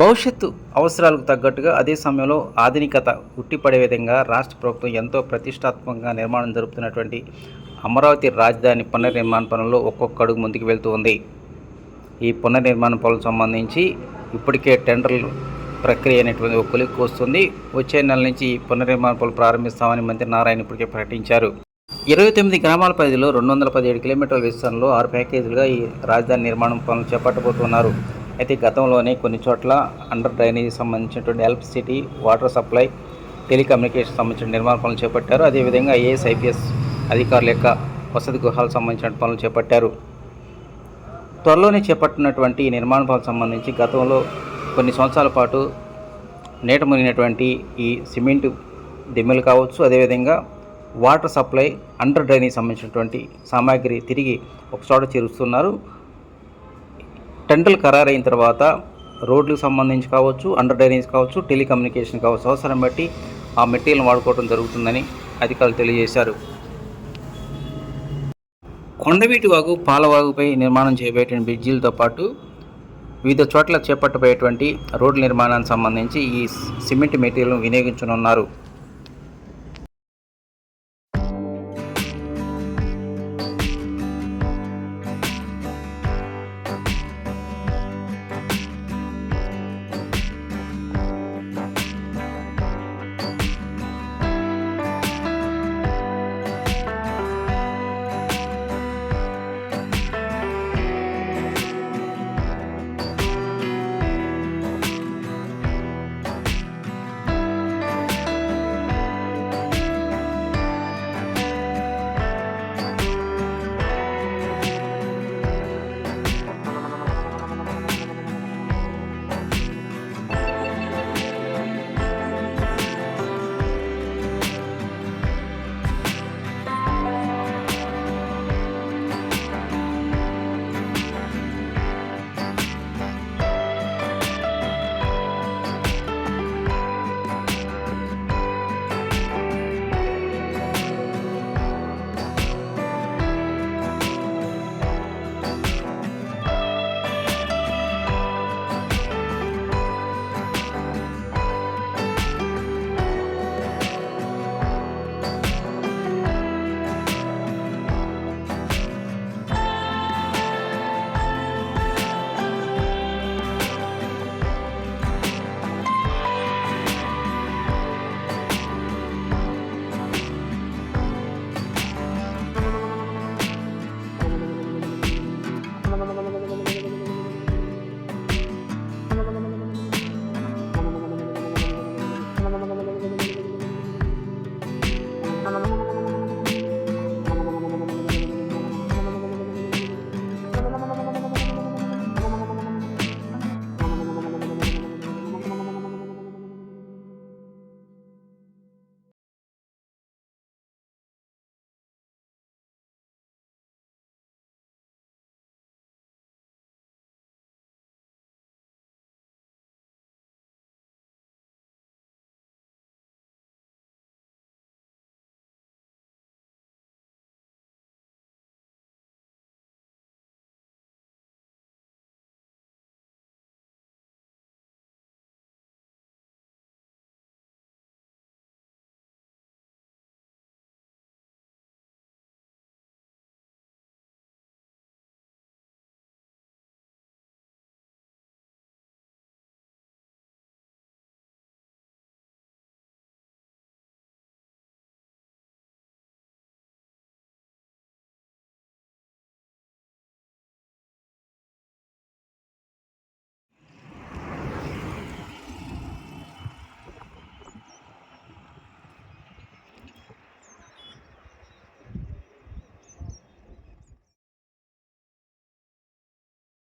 భవిష్యత్తు అవసరాలకు తగ్గట్టుగా అదే సమయంలో ఆధునికత ఉట్టిపడే విధంగా రాష్ట్ర ప్రభుత్వం ఎంతో ప్రతిష్టాత్మకంగా నిర్మాణం జరుపుతున్నటువంటి అమరావతి రాజధాని పునర్నిర్మాణ పనుల్లో ఒక్కొక్క అడుగు ముందుకు వెళ్తూ ఉంది. ఈ పునర్నిర్మాణ పనులకు సంబంధించి ఇప్పటికే టెండర్లు ప్రక్రియ అనేటువంటి ఒక కొలిక్కి వస్తుంది. వచ్చే నెల నుంచి ఈ పునర్నిర్మాణ పనులు ప్రారంభిస్తామని మంత్రి నారాయణ ఇప్పటికే ప్రకటించారు. ఇరవై తొమ్మిది గ్రామాల పరిధిలో రెండు వందల పదిహేడు కిలోమీటర్ల విస్తరణలో ఆరు ప్యాకేజీలుగా ఈ రాజధాని నిర్మాణం పనులు చేపట్టబోతున్నారు. అయితే గతంలోనే కొన్ని చోట్ల అండర్ డ్రైనేజీ సంబంధించినటువంటి ఎలక్ట్రిసిటీ వాటర్ సప్లై టెలికమ్యూనికేషన్ సంబంధించిన నిర్మాణ పనులు చేపట్టారు. అదేవిధంగా ఐఏఎస్ ఐపీఎస్ అధికారుల యొక్క వసతి గృహాలకు సంబంధించిన పనులు చేపట్టారు. త్వరలోనే చేపట్టినటువంటి ఈ నిర్మాణ పనులకు సంబంధించి గతంలో కొన్ని సంవత్సరాల పాటు నీట మునిగినటువంటి ఈ సిమెంట్ దిమ్మెలు కావచ్చు అదేవిధంగా వాటర్ సప్లై అండర్ డ్రైనేజ్ సంబంధించినటువంటి సామాగ్రి తిరిగి ఒక చోట చేరుస్తున్నారు. టెండర్లు ఖరారైన తర్వాత రోడ్లకు సంబంధించి కావచ్చు అండర్ డ్రైనేజ్ కావచ్చు టెలికమ్యూనికేషన్ కావచ్చు అవసరం బట్టి ఆ మెటీరియల్ వాడుకోవడం జరుగుతుందని అధికారులు తెలియజేశారు. కొండవీటి వాగు పాలవాగుపై నిర్మాణం చేయబోయే బ్రిడ్జీలతో పాటు వివిధ చోట్ల చేపట్టబోయేటువంటి రోడ్ల నిర్మాణానికి సంబంధించి ఈ సిమెంట్ మెటీరియల్ను వినియోగించనున్నారు.